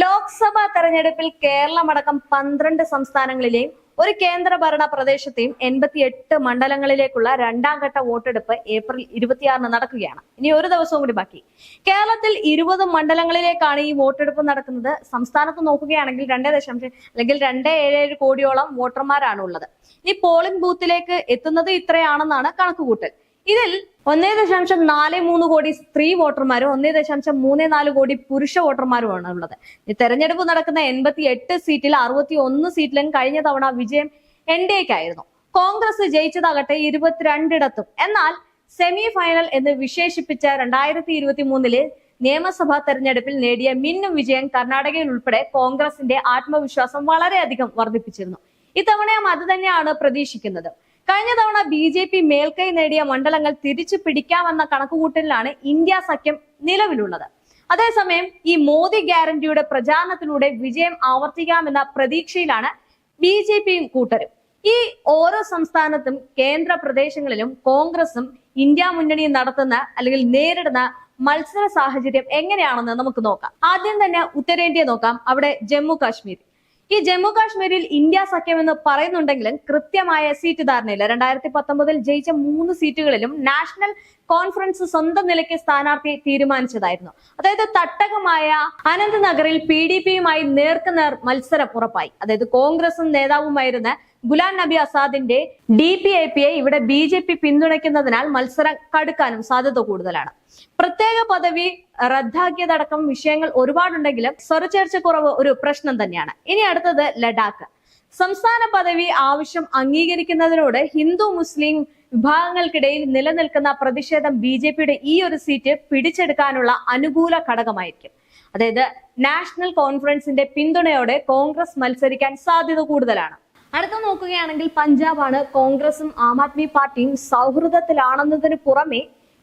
ലോക്സഭാ തെരഞ്ഞെടുപ്പിൽ കേരളമടക്കം പന്ത്രണ്ട് സംസ്ഥാനങ്ങളിലെയും ഒരു കേന്ദ്രഭരണ പ്രദേശത്തെയും എൺപത്തിയെട്ട് മണ്ഡലങ്ങളിലേക്കുള്ള രണ്ടാം ഘട്ട വോട്ടെടുപ്പ് ഏപ്രിൽ ഇരുപത്തിയാറിന് നടക്കുകയാണ്. ഇനി ഒരു ദിവസവും കൂടി ബാക്കി. കേരളത്തിൽ ഇരുപത് മണ്ഡലങ്ങളിലേക്കാണ് ഈ വോട്ടെടുപ്പ് നടക്കുന്നത്. സംസ്ഥാനത്ത് നോക്കുകയാണെങ്കിൽ രണ്ടേ ദശാംശം അല്ലെങ്കിൽ രണ്ടേ ഏഴ് ഏഴ് കോടിയോളം വോട്ടർമാരാണ് ഉള്ളത് ഈ പോളിംഗ് ബൂത്തിലേക്ക് എത്തുന്നത് ഇത്രയാണെന്നാണ് കണക്കുകൂട്ടൽ. ഇതിൽ ഒന്നേ ദശാംശം നാല് മൂന്ന് കോടി സ്ത്രീ വോട്ടർമാരും ഒന്നേ ദശാംശം മൂന്ന് നാല് കോടി പുരുഷ വോട്ടർമാരുമാണ് ഉള്ളത്. തെരഞ്ഞെടുപ്പ് നടക്കുന്ന എൺപത്തി എട്ട് സീറ്റിൽ അറുപത്തി ഒന്ന് സീറ്റിലും കഴിഞ്ഞ തവണ വിജയം എൻ ഡി എക്കായിരുന്നു കോൺഗ്രസ് ജയിച്ചതാകട്ടെ ഇരുപത്തിരണ്ടിടത്തും. എന്നാൽ സെമി ഫൈനൽ എന്ന് വിശേഷിപ്പിച്ച രണ്ടായിരത്തി ഇരുപത്തി മൂന്നിൽ നിയമസഭാ തെരഞ്ഞെടുപ്പിൽ നേടിയ മിന്നും വിജയം കർണാടകയിൽ ഉൾപ്പെടെ കോൺഗ്രസിന്റെ ആത്മവിശ്വാസം വളരെയധികം വർദ്ധിപ്പിച്ചിരുന്നു. ഇത്തവണയും അത് തന്നെയാണ് പ്രതീക്ഷിക്കുന്നത്. കഴിഞ്ഞ തവണ ബി ജെ പി മേൽക്കൈ നേടിയ മണ്ഡലങ്ങൾ തിരിച്ചു പിടിക്കാമെന്ന കണക്കുകൂട്ടലിലാണ് ഇന്ത്യ സഖ്യം നിലവിലുള്ളത്. അതേസമയം ഈ മോദി ഗ്യാരണ്ടിയുടെ പ്രചാരണത്തിലൂടെ വിജയം ആവർത്തിക്കാമെന്ന പ്രതീക്ഷയിലാണ് ബി ജെ പിയും കൂട്ടരും. ഈ ഓരോ സംസ്ഥാനത്തും കേന്ദ്ര പ്രദേശങ്ങളിലും കോൺഗ്രസും ഇന്ത്യ മുന്നണിയും നടത്തുന്ന അല്ലെങ്കിൽ നേരിടുന്ന മത്സര സാഹചര്യം എങ്ങനെയാണെന്ന് നമുക്ക് നോക്കാം. ആദ്യം തന്നെ ഉത്തരേന്ത്യ നോക്കാം. അവിടെ ജമ്മു കാശ്മീർ ഈ ജമ്മു കാശ്മീരിൽ ഇന്ത്യ സഖ്യം എന്ന് പറയുന്നുണ്ടെങ്കിലും കൃത്യമായ സീറ്റ് ധാരണയില്ല. രണ്ടായിരത്തി പത്തൊമ്പതിൽ ജയിച്ച മൂന്ന് സീറ്റുകളിലും നാഷണൽ കോൺഫറൻസ് സ്വന്തം നിലയ്ക്ക് സ്ഥാനാർത്ഥിയെ തീരുമാനിച്ചതായിരുന്നു. അതായത് തട്ടകമായ അനന്ത്നഗറിൽ പി ഡി പിയുമായി നേർക്കുനേർ മത്സരം ഉറപ്പായി. അതായത് കോൺഗ്രസും നേതാവുമായിരുന്ന ഗുലാം നബി ആസാദിന്റെ ഡി പി ഐ പിയെ ഇവിടെ ബി ജെ പി പിന്തുണയ്ക്കുന്നതിനാൽ മത്സരം കടുക്കാനും സാധ്യത കൂടുതലാണ്. പ്രത്യേക പദവി റദ്ദാക്കിയതടക്കം വിഷയങ്ങൾ ഒരുപാടുണ്ടെങ്കിലും സ്വരചേർച്ച കുറവ് ഒരു പ്രശ്നം തന്നെയാണ്. ഇനി അടുത്തത് ലഡാക്ക്. സംസ്ഥാന പദവി ആവശ്യം അംഗീകരിക്കുന്നതിനോട് ഹിന്ദു മുസ്ലിം വിഭാഗങ്ങൾക്കിടയിൽ നിലനിൽക്കുന്ന പ്രതിഷേധം ബി ജെ പിയുടെ ഈ ഒരു സീറ്റ് പിടിച്ചെടുക്കാനുള്ള അനുകൂല ഘടകമായിരിക്കും. അതായത് നാഷണൽ കോൺഫറൻസിന്റെ പിന്തുണയോടെ കോൺഗ്രസ് മത്സരിക്കാൻ സാധ്യത കൂടുതലാണ്. അടുത്ത നോക്കുകയാണെങ്കിൽ പഞ്ചാബാണ്. കോൺഗ്രസും ആം ആദ്മി പാർട്ടിയും സൗഹൃദത്തിലാണെന്നതിന് പുറമെ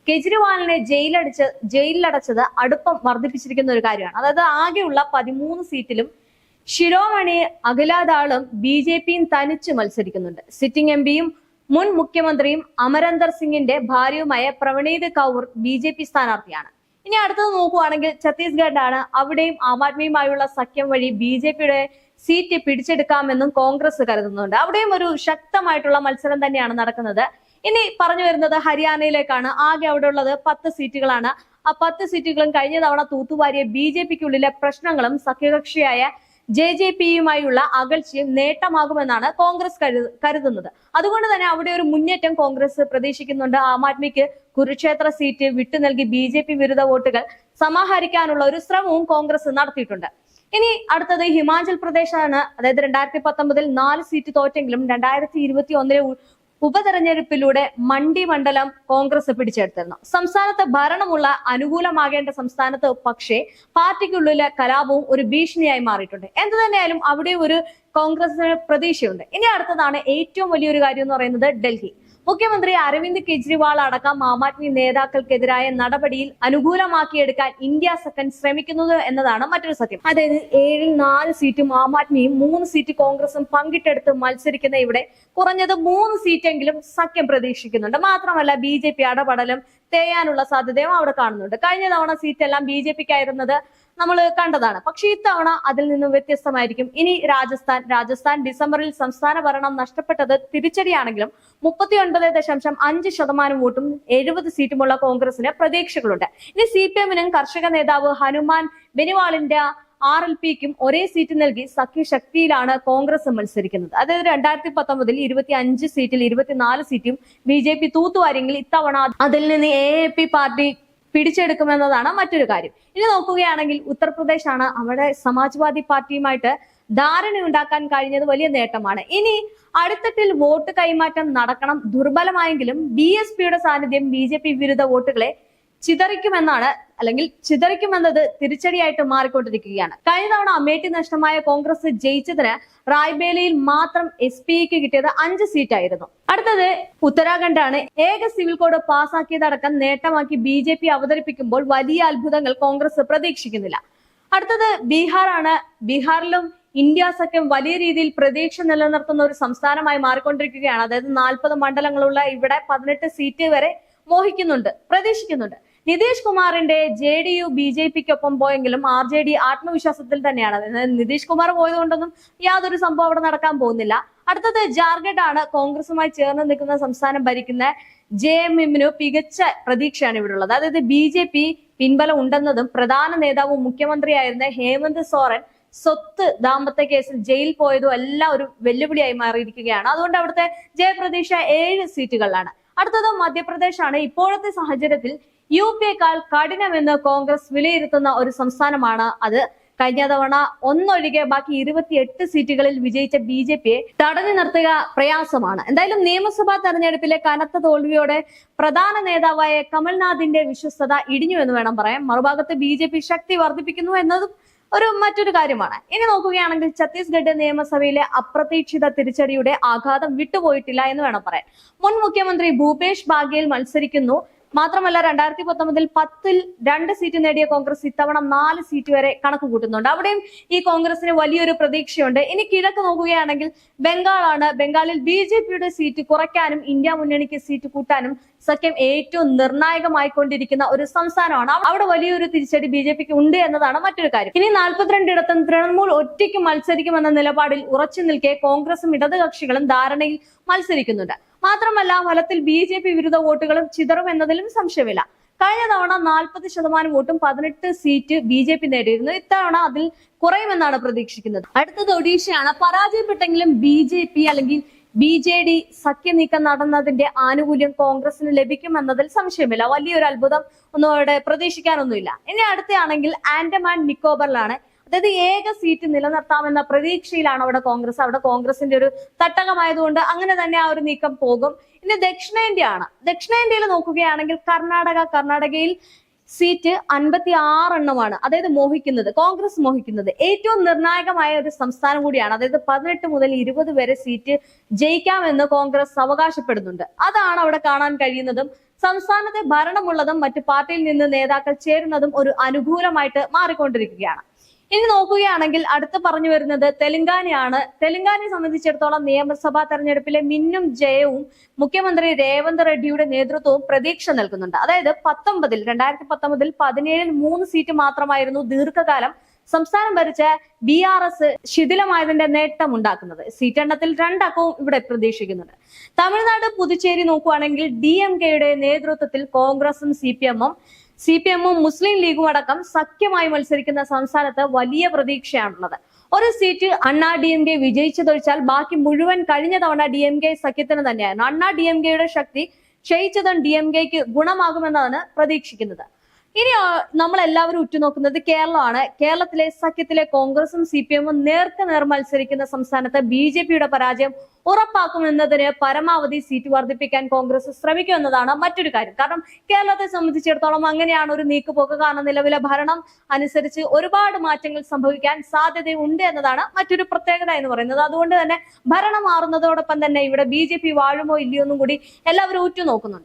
കെജ്രിവാളിനെ ജയിലടിച്ച് ജയിലിലടച്ചത് അടുപ്പം വർദ്ധിപ്പിച്ചിരിക്കുന്ന ഒരു കാര്യമാണ്. അതായത് ആകെയുള്ള പതിമൂന്ന് സീറ്റിലും ശിരോമണി അഖിലാദാളും ബി ജെ പിയും തനിച്ച് മത്സരിക്കുന്നുണ്ട്. സിറ്റിംഗ് എം പിയും മുൻ മുഖ്യമന്ത്രിയും അമരന്ദർ സിംഗിന്റെ ഭാര്യയുമായ Preneet Kaur B J P സ്ഥാനാർത്ഥിയാണ്. ഇനി അടുത്തത് നോക്കുവാണെങ്കിൽ ഛത്തീസ്ഗഡാണ് അവിടെയും ആം ആദ്മിയുമായുള്ള സഖ്യം വഴി ബി ജെ പിയുടെ സീറ്റ് പിടിച്ചെടുക്കാമെന്നും കോൺഗ്രസ് കരുതുന്നുണ്ട്. അവിടെയും ഒരു ശക്തമായിട്ടുള്ള മത്സരം തന്നെയാണ് നടക്കുന്നത്. ഇനി പറഞ്ഞു വരുന്നത് ഹരിയാനയിലേക്കാണ്. ആകെ അവിടെ ഉള്ളത് പത്ത് സീറ്റുകളാണ്. ആ പത്ത് സീറ്റുകളും കഴിഞ്ഞ തവണ തൂത്തുവാരിയ ബി ജെ പിക്കുള്ളിലെ പ്രശ്നങ്ങളും സഖ്യകക്ഷിയായ ജെ ജെ പിയുമായുള്ള അകൽച്ചയും നേട്ടമാകുമെന്നാണ് കോൺഗ്രസ് കരു- കരുതുന്നത്. അതുകൊണ്ട് തന്നെ അവിടെ ഒരു മുന്നേറ്റം കോൺഗ്രസ് പ്രതീക്ഷിക്കുന്നുണ്ട്. ആം ആദ്മിക്ക് കുരുക്ഷേത്ര സീറ്റ് വിട്ടു നൽകി ബി വിരുദ്ധ വോട്ടുകൾ സമാഹരിക്കാനുള്ള ഒരു ശ്രമവും കോൺഗ്രസ് നടത്തിയിട്ടുണ്ട്. ഇനി അടുത്തത് ഹിമാചൽ പ്രദേശാണ്. അതായത് രണ്ടായിരത്തി പത്തൊമ്പതിൽ നാല് സീറ്റ് തോറ്റെങ്കിലും രണ്ടായിരത്തി ഇരുപത്തി ഒന്നിലെ ഉപതെരഞ്ഞെടുപ്പിലൂടെ മണ്ഡി മണ്ഡലം കോൺഗ്രസ് പിടിച്ചെടുത്തിരുന്നു. സംസ്ഥാനത്ത് ഭരണമുള്ള അനുകൂലമാകേണ്ട സംസ്ഥാനത്ത് പക്ഷേ പാർട്ടിക്കുള്ളിലെ കലാപവും ഒരു ഭീഷണിയായി മാറിയിട്ടുണ്ട്. എന്ത് തന്നെയായാലും അവിടെ ഒരു കോൺഗ്രസിന് പ്രതീക്ഷയുണ്ട്. ഇനി അടുത്തതാണ് ഏറ്റവും വലിയൊരു കാര്യം എന്ന് പറയുന്നത് ഡൽഹി. മുഖ്യമന്ത്രി അരവിന്ദ് കെജ്രിവാൾ അടക്കം ആം ആദ്മി നേതാക്കൾക്കെതിരായ നടപടിയിൽ അനുകൂലമാക്കിയെടുക്കാൻ ഇന്ത്യ സെക്കൻഡ് ശ്രമിക്കുന്നത് എന്നതാണ് മറ്റൊരു സത്യം. അതായത് ഏഴിൽ നാല് സീറ്റും ആം ആദ്മിയും മൂന്ന് സീറ്റ് കോൺഗ്രസും പങ്കിട്ടെടുത്ത് മത്സരിക്കുന്ന ഇവിടെ കുറഞ്ഞത് മൂന്ന് സീറ്റെങ്കിലും സഖ്യം പ്രതീക്ഷിക്കുന്നുണ്ട്. മാത്രമല്ല ബി ജെ പി അടപടലും തേയാനുള്ള സാധ്യതയും അവിടെ കാണുന്നുണ്ട്. കഴിഞ്ഞ തവണ സീറ്റ് എല്ലാം ബി ജെ പിക്ക് ആയിരുന്നത് നമ്മൾ കണ്ടതാണ്. പക്ഷെ ഇത്തവണ അതിൽ നിന്നും വ്യത്യസ്തമായിരിക്കും. ഇനി രാജസ്ഥാൻ രാജസ്ഥാൻ ഡിസംബറിൽ സംസ്ഥാന ഭരണം നഷ്ടപ്പെട്ടത് തിരിച്ചടിയാണെങ്കിലും മുപ്പത്തി ഒൻപത് ദശാംശം അഞ്ച് ശതമാനം വോട്ടും എഴുപത് സീറ്റുമുള്ള കോൺഗ്രസിന് പ്രതീക്ഷകളുണ്ട്. ഇനി സി പി എമ്മിനും കർഷക നേതാവ് ഹനുമാൻ ബെനിവാളിന്റെ ആർ എൽ പിക്കും ഒരേ സീറ്റ് നൽകി സഖ്യശക്തിയിലാണ് കോൺഗ്രസ് മത്സരിക്കുന്നത്. അതായത് രണ്ടായിരത്തി പത്തൊമ്പതിൽ ഇരുപത്തി അഞ്ച് സീറ്റിൽ ഇരുപത്തിനാല് സീറ്റും ബി ജെ പി തൂത്തുവാരെങ്കിൽ ഇത്തവണ അതിൽ നിന്ന് എ എ പി പാർട്ടി പിടിച്ചെടുക്കുമെന്നതാണ് മറ്റൊരു കാര്യം. ഇനി നോക്കുകയാണെങ്കിൽ ഉത്തർപ്രദേശ് ആണ് അവിടെ സമാജ്വാദി പാർട്ടിയുമായിട്ട് ധാരണ ഉണ്ടാക്കാൻ കഴിഞ്ഞത് വലിയ നേട്ടമാണ്. ഇനി അടുത്തട്ടിൽ വോട്ട് കൈമാറ്റം നടക്കണം ദുർബലമായെങ്കിലും ബി എസ് പിയുടെ സാന്നിധ്യം ബി ജെ പി വിരുദ്ധ വോട്ടുകളെ ചിതറിക്കുമെന്നാണ് അല്ലെങ്കിൽ ചിതറിക്കുമെന്നത് തിരിച്ചടിയായിട്ട് മാറിക്കൊണ്ടിരിക്കുകയാണ്. കഴിഞ്ഞ തവണ അമേഠി നഷ്ടമായ കോൺഗ്രസ് ജയിച്ചതിന് റായ്ബേലിയിൽ മാത്രം എസ് പിക്ക് കിട്ടിയത് അഞ്ച് സീറ്റായിരുന്നു. അടുത്തത് ഉത്തരാഖണ്ഡാണ്. ഏക സിവിൽ കോഡ് പാസാക്കിയതടക്കം നേട്ടമാക്കി ബി ജെ പി അവതരിപ്പിക്കുമ്പോൾ വലിയ അത്ഭുതങ്ങൾ കോൺഗ്രസ് പ്രതീക്ഷിക്കുന്നില്ല. അടുത്തത് ബീഹാറാണ്. ബീഹാറിലും ഇന്ത്യ സഖ്യം വലിയ രീതിയിൽ പ്രതീക്ഷ നിലനിർത്തുന്ന ഒരു സംസ്ഥാനമായി മാറിക്കൊണ്ടിരിക്കുകയാണ്. അതായത് നാൽപ്പത് മണ്ഡലങ്ങളുള്ള ഇവിടെ പതിനെട്ട് സീറ്റ് വരെ മോഹിക്കുന്നുണ്ട് പ്രതീക്ഷിക്കുന്നുണ്ട്. നിതീഷ് കുമാറിന്റെ J D U B J പിക്കൊപ്പം പോയെങ്കിലും ആർ ജെ ഡി ആത്മവിശ്വാസത്തിൽ തന്നെയാണ്. നിതീഷ് കുമാർ പോയതുകൊണ്ടൊന്നും യാതൊരു സംഭവം അവിടെ നടക്കാൻ പോകുന്നില്ല. അടുത്തത് ജാർഖണ്ഡ് ആണ്. കോൺഗ്രസുമായി ചേർന്ന് നിൽക്കുന്ന സംസ്ഥാനം ഭരിക്കുന്ന ജെ എം എമ്മിന് മികച്ച പ്രതീക്ഷയാണ് ഇവിടെ ഉള്ളത് അതായത് ബി ജെ പി പിൻബലം ഉണ്ടെന്നതും പ്രധാന നേതാവും മുഖ്യമന്ത്രിയായിരുന്ന ഹേമന്ത് സോറൻ സ്വത്ത് ദാമ്പത്യ കേസിൽ ജയിൽ പോയതും എല്ലാം ഒരു വെല്ലുവിളിയായി മാറിയിരിക്കുകയാണ്. അതുകൊണ്ട് അവിടുത്തെ ജയപ്രതീക്ഷ ഏഴ് സീറ്റുകളിലാണ്. അടുത്തത് മധ്യപ്രദേശാണ് ഇപ്പോഴത്തെ സാഹചര്യത്തിൽ യു പിയേക്കാൾ കഠിനമെന്ന് കോൺഗ്രസ് വിലയിരുത്തുന്ന ഒരു സംസ്ഥാനമാണ് അത്. കഴിഞ്ഞ തവണ ഒന്നൊഴികെ ബാക്കി ഇരുപത്തിയെട്ട് സീറ്റുകളിൽ വിജയിച്ച ബി ജെ പിയെ തടഞ്ഞു നിർത്തുക പ്രയാസമാണ്. എന്തായാലും നിയമസഭാ തെരഞ്ഞെടുപ്പിലെ കനത്ത തോൽവിയോടെ പ്രധാന നേതാവായ കമൽനാഥിന്റെ വിശ്വസ്തത ഇടിഞ്ഞു എന്ന് വേണം പറയാം മറുഭാഗത്ത് ബി ജെ പി ശക്തി വർദ്ധിപ്പിക്കുന്നു എന്നതും ഒരു മറ്റൊരു കാര്യമാണ്. ഇനി നോക്കുകയാണെങ്കിൽ ഛത്തീസ്ഗഡ് നിയമസഭയിലെ അപ്രതീക്ഷിത തിരിച്ചടിയുടെ ആഘാതം വിട്ടുപോയിട്ടില്ല എന്ന് വേണം പറയാൻ. മുൻ മുഖ്യമന്ത്രി ഭൂപേഷ് ബാഗേൽ മത്സരിക്കുന്നു. മാത്രമല്ല രണ്ടായിരത്തി പത്തൊമ്പതിൽ പത്തിൽ രണ്ട് സീറ്റ് നേടിയ കോൺഗ്രസ് ഇത്തവണ നാല് സീറ്റ് വരെ കണക്ക് കൂട്ടുന്നുണ്ട്. അവിടെയും ഈ കോൺഗ്രസിന് വലിയൊരു പ്രതീക്ഷയുണ്ട്. ഇനി കിഴക്ക് നോക്കുകയാണെങ്കിൽ ബംഗാളാണ്. ബംഗാളിൽ ബി സീറ്റ് കുറയ്ക്കാനും ഇന്ത്യ മുന്നണിക്ക് സീറ്റ് കൂട്ടാനും സഖ്യം ഏറ്റവും നിർണായകമായിക്കൊണ്ടിരിക്കുന്ന ഒരു സംസ്ഥാനമാണ്. അവിടെ വലിയൊരു തിരിച്ചടി ബി ഉണ്ട് എന്നതാണ് മറ്റൊരു കാര്യം. ഇനി നാൽപ്പത്തിരണ്ടിടത്തും തൃണമൂൽ ഒറ്റയ്ക്ക് മത്സരിക്കുമെന്ന നിലപാടിൽ ഉറച്ചു നിൽക്കെ കോൺഗ്രസും ഇടതുകക്ഷികളും ധാരണയിൽ മത്സരിക്കുന്നുണ്ട്. മാത്രമല്ല ഫലത്തിൽ ബി ജെ പി വിരുദ്ധ വോട്ടുകളും ചിതറും എന്നതിലും സംശയമില്ല. കഴിഞ്ഞ തവണ നാൽപ്പത് ശതമാനം വോട്ടും പതിനെട്ട് സീറ്റ് ബി ജെ പി നേടിയിരുന്നു. ഇത്തവണ അതിൽ കുറയുമെന്നാണ് പ്രതീക്ഷിക്കുന്നത്. അടുത്തത് ഒഡീഷയാണ്. പരാജയപ്പെട്ടെങ്കിലും ബി ജെ പി അല്ലെങ്കിൽ ബി ജെ ഡി സഖ്യനീക്കം നടന്നതിന്റെ ആനുകൂല്യം കോൺഗ്രസിന് ലഭിക്കുമെന്നതിൽ സംശയമില്ല. വലിയൊരു അത്ഭുതം ഒന്നും അവിടെ പ്രതീക്ഷിക്കാനൊന്നുമില്ല. ഇനി അടുത്തയാണെങ്കിൽ ആൻഡമാൻ നിക്കോബറിലാണ്. അതായത് ഏക സീറ്റ് നിലനിർത്താമെന്ന പ്രതീക്ഷയിലാണ് അവിടെ കോൺഗ്രസ്. അവിടെ കോൺഗ്രസിന്റെ ഒരു തട്ടകമായതുകൊണ്ട് അങ്ങനെ തന്നെ ആ ഒരു നീക്കം പോകും. ഇനി ദക്ഷിണേന്ത്യയാണ്. ദക്ഷിണേന്ത്യയിൽ നോക്കുകയാണെങ്കിൽ കർണാടക കർണാടകയിൽ സീറ്റ് അൻപത്തി ആറെണ്ണമാണ് അതായത് മോഹിക്കുന്നത് കോൺഗ്രസ് മോഹിക്കുന്നത്. ഏറ്റവും നിർണായകമായ ഒരു സംസ്ഥാനം കൂടിയാണ്. അതായത് പതിനെട്ട് മുതൽ ഇരുപത് വരെ സീറ്റ് ജയിക്കാമെന്ന് കോൺഗ്രസ് അവകാശപ്പെടുന്നുണ്ട്. അതാണ് അവിടെ കാണാൻ കഴിയുന്നതും സംസ്ഥാനത്തെ ഭരണമുള്ളതും മറ്റു പാർട്ടിയിൽ നിന്ന് നേതാക്കൾ ചേരുന്നതും ഒരു അനുകൂലമായിട്ട് മാറിക്കൊണ്ടിരിക്കുകയാണ്. ഇനി നോക്കുകയാണെങ്കിൽ അടുത്ത് പറഞ്ഞു വരുന്നത് തെലങ്കാനയാണ്. തെലങ്കാനയെ സംബന്ധിച്ചിടത്തോളം നിയമസഭാ തെരഞ്ഞെടുപ്പിലെ മിന്നും ജയവും മുഖ്യമന്ത്രി രേവന്ത് റെഡ്ഡിയുടെ നേതൃത്വവും പ്രതീക്ഷ നൽകുന്നുണ്ട്. അതായത് പത്തൊമ്പതിൽ രണ്ടായിരത്തി പത്തൊമ്പതിൽ പതിനേഴിൽ മൂന്ന് സീറ്റ് മാത്രമായിരുന്നു ദീർഘകാലം സംസ്ഥാനം ഭരിച്ച ബി ആർ എസ് ശിഥിലമായതിന്റെ നേട്ടം ഉണ്ടാക്കുന്നത്. സീറ്റ് എണ്ണത്തിൽ രണ്ടക്കവും ഇവിടെ പ്രതീക്ഷിക്കുന്നുണ്ട്. തമിഴ്നാട് പുതുച്ചേരി നോക്കുകയാണെങ്കിൽ ഡി എം കെയുടെ നേതൃത്വത്തിൽ കോൺഗ്രസും സി പി എമ്മും സി പി എമ്മും മുസ്ലിം ലീഗും അടക്കം സഖ്യമായി മത്സരിക്കുന്ന സംസ്ഥാനത്ത് വലിയ പ്രതീക്ഷയാണുള്ളത്. ഒരു സീറ്റ് അണ്ണാ ഡി എം കെ വിജയിച്ചതൊഴിച്ചാൽ ബാക്കി മുഴുവൻ കഴിഞ്ഞ തവണ ഡി എം കെ സഖ്യത്തിന് തന്നെയായിരുന്നു. അണ്ണാ ഡി എം കെയുടെ ശക്തി ക്ഷയിച്ചതും ഡി എം കെക്ക് ഗുണമാകുമെന്നാണ് പ്രതീക്ഷിക്കുന്നത്. ഇനി നമ്മളെല്ലാവരും ഉറ്റുനോക്കുന്നത് കേരളമാണ്. കേരളത്തിലെ സഖ്യത്തിലെ കോൺഗ്രസും സി പി എമ്മും നേർക്ക് നേർ മത്സരിക്കുന്ന സംസ്ഥാനത്ത് ബി ജെ പിയുടെ പരാജയം ഉറപ്പാക്കുമെന്നതിന് പരമാവധി സീറ്റ് വർദ്ധിപ്പിക്കാൻ കോൺഗ്രസ് ശ്രമിക്കും എന്നതാണ് മറ്റൊരു കാര്യം. കാരണം കേരളത്തെ സംബന്ധിച്ചിടത്തോളം അങ്ങനെയാണ് ഒരു നീക്കുപോക്ക്. കാരണം നിലവിലെ ഭരണം അനുസരിച്ച് ഒരുപാട് മാറ്റങ്ങൾ സംഭവിക്കാൻ സാധ്യതയുണ്ട് എന്നതാണ് മറ്റൊരു പ്രത്യേകത എന്ന് പറയുന്നത്. അതുകൊണ്ട് തന്നെ ഭരണം മാറുന്നതോടൊപ്പം തന്നെ ഇവിടെ ബി വാഴുമോ ഇല്ലയോ എന്നും കൂടി എല്ലാവരും ഉറ്റുനോക്കുന്നുണ്ട്.